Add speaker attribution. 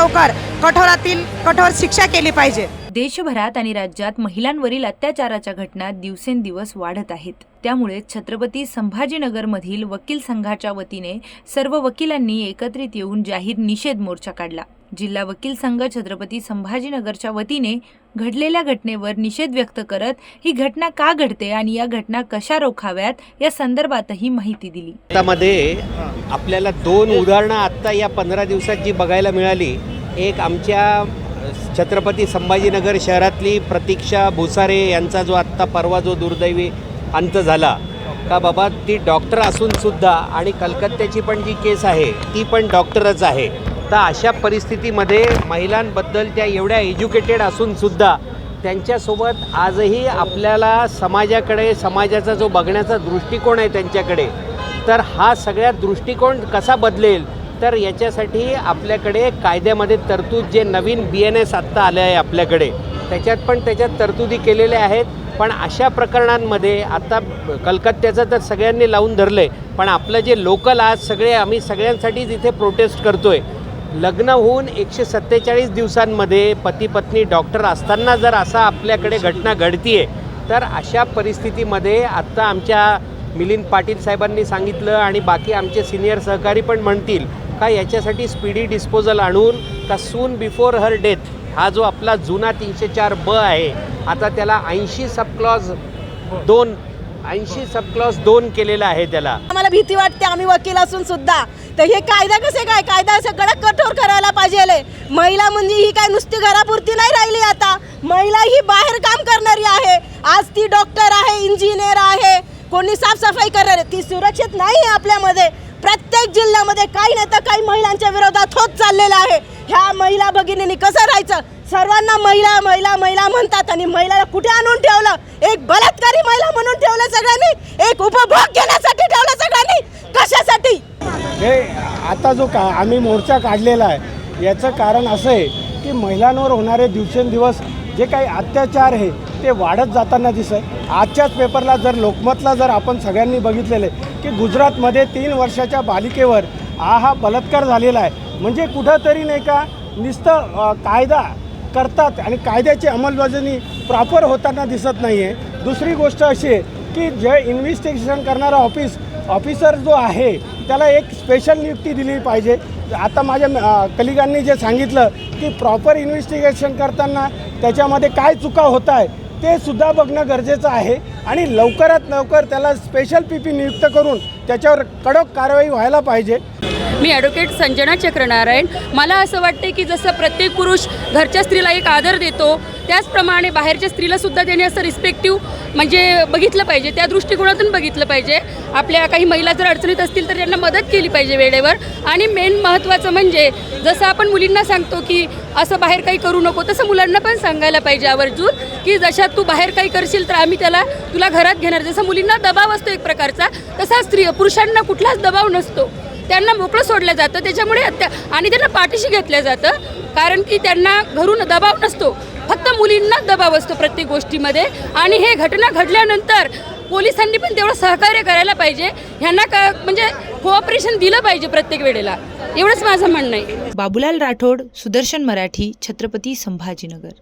Speaker 1: लवकर कठोरातील कठोर शिक्षा केली पाहिजे.
Speaker 2: देशभरात आणि राज्यात महिलांवरील अत्याचाराच्या घटना दिवसेंदिवस वाढत आहेत. त्यामुळे छत्रपती संभाजीनगरमधील वकील संघाच्या वतीने सर्व वकिलांनी एकत्रित येऊन जाहीर निषेध मोर्चा काढला. जिल्हा वकील संघ छत्रपती संभाजीनगरच्या वतीने घडलेल्या घटनेवर निषेध व्यक्त करत ही घटना का घडते आणि या घटना कशा रोखाव्यात या संदर्भातही माहिती दिली.
Speaker 3: त्यामध्ये आपल्याला दोन उदाहरणं आत्ता या पंधरा दिवसात जी बघायला मिळाली एक आमच्या छत्रपती संभाजीनगर शहरातली प्रतीक्षा भुसारे यांचा जो आत्ता परवा जो दुर्दैवी अंत झाला का बाबा ती डॉक्टर असून सुद्धा आणि कलकत्त्याची पण जी केस आहे ती पण डॉक्टरच आहे. तर अशा परिस्थितीमध्ये महिलांबद्दल त्या एवढ्या एज्युकेटेड असूनसुद्धा त्यांच्यासोबत आजही आपल्याला समाजाकडे समाजाचा जो बघण्याचा दृष्टिकोन आहे त्यांच्याकडे तर हा सगळ्या दृष्टिकोन कसा बदलेल? तर याच्यासाठी आपल्याकडे कायद्यामध्ये तरतूद जे नवीन बी एन एस आत्ता आले आहे आपल्याकडे त्याच्यात पण त्याच्यात तरतुदी केलेल्या आहेत. पण अशा प्रकरणांमध्ये आता कलकत्त्याचं तर सगळ्यांनी लावून धरलं आहे पण आपलं जे लोकल आज सगळे आम्ही सगळ्यांसाठीच इथे प्रोटेस्ट करतो आहे लग्न होऊन एकशे सत्तेचाळीस दिवसांमध्ये पती पत्नी डॉक्टर असताना जर असा आपल्याकडे घटना घडतीये तर अशा परिस्थितीमध्ये आत्ता आमच्या मिलिंद पाटील साहेबांनी सांगितलं आणि बाकी आमचे सिनियर सहकारी पण म्हणतील का याच्यासाठी स्पीडी डिस्पोजल आणून का सून बिफोर हर डेथ हा जो आपला जुना तीनशे चार ब आहे आता त्याला ऐंशी सबक्लॉज दोन ऐंशी सबक्लॉज दोन केलेला आहे त्याला.
Speaker 4: आम्हाला भीती वाटते आम्ही वकील असून सुद्धा. तर हे कायदा कसे काय? कायदा सगळं कठोर करायला पाहिजे महिला म्हणजे ही काय नुसती घरापुरती नाही राहिली आता? महिला ही बाहेर काम करणारी आहे. आज ती डॉक्टर आहे इंजिनियर आहे. कोणी साफसफाई करणार आहे ती सुरक्षित नाही आहे आपल्यामध्ये. प्रत्येक जिल्ह्यामध्ये काही नाही तर काही महिलांच्या विरोधात होत चाललेलं आहे. ह्या महिला भगिनींनी कसं राहायचं? सर्वांना महिला महिला महिला म्हणतात आणि महिलाला कुठे आणून ठेवलं? एक बलात्कारी महिला म्हणून ठेवलं सगळ्यांनी? एक उपभोग घेण्यासाठी ठेवलं सगळ्यांनी? कशासाठी?
Speaker 5: हे आता जो का आम्ही मोर्चा काढलेला आहे याचं कारण असं आहे की महिलांवर होणारे दिवसेंदिवस जे काही अत्याचार आहे ते वाढत जाताना दिसत आजच्याच पेपरला जर लोकमतला जर आपण सगळ्यांनी बघितलेलं आहे की गुजरातमध्ये तीन वर्षाच्या बालिकेवर हा हा बलात्कार झालेला आहे. म्हणजे कुठंतरी नाही का नुसतं कायदा करतात आणि कायद्याची अंमलबजावणी प्रॉपर होताना दिसत नाही आहे दुसरी गोष्ट अशी आहे की जे इन्व्हेस्टिगेशन करणारा ऑफिस ऑफिसर जो आहे त्याला एक स्पेशल नियुक्ती दिली पाहिजे. आता माझ्या कलिगांनी जे सांगितलं की प्रॉपर इन्व्हेस्टिगेशन करताना त्याच्यामध्ये काय चुका होत आहे ते सुद्धा बघणं गरजेचं आहे. आणि लवकरात लवकर त्याला स्पेशल पी पी नियुक्त करून त्याच्यावर कडक कारवाई व्हायला पाहिजे.
Speaker 6: मी ॲडव्होकेट संजना चक्रनारायण. मला असं वाटते की जसं प्रत्येक पुरुष घरच्या स्त्रीला एक आदर देतो त्याचप्रमाणे बाहेरच्या स्त्रीला सुद्धा त्याने असं रिस्पेक्टिव्ह म्हणजे बघितलं पाहिजे त्या दृष्टिकोनातून बघितलं पाहिजे. आपल्या काही महिला जर अडचणीत असतील तर त्यांना मदत केली पाहिजे वेळेवर. आणि मेन महत्त्वाचं म्हणजे जसं आपण मुलींना सांगतो की असं बाहेर काही करू नको तसं मुलांना पण सांगायला पाहिजे आवर्जून की जशा तू बाहेर काही करशील तर आम्ही त्याला तुला घरात घेणार. जसं मुलींना दबाव असतो एक प्रकारचा तसा स्त्री पुरुषांना कुठलाच दबाव नसतो. त्यांना मोकळं सोडलं जातं त्याच्यामुळे आणि त्यांना पाठीशी घेतलं जातं. कारण की त्यांना घरून दबाव नसतो. फक्त मुलींनाच दबाव असतो प्रत्येक गोष्टीमध्ये. आणि हे घटना घडल्यानंतर पोलिसांनी पण तेवढं सहकार्य करायला पाहिजे. ह्यांना का म्हणजे कोऑपरेशन दिलं पाहिजे प्रत्येक वेळेला. एवढंच माझं म्हणणं आहे.
Speaker 2: बाबूलाल राठोड सुदर्शन मराठी छत्रपती संभाजीनगर.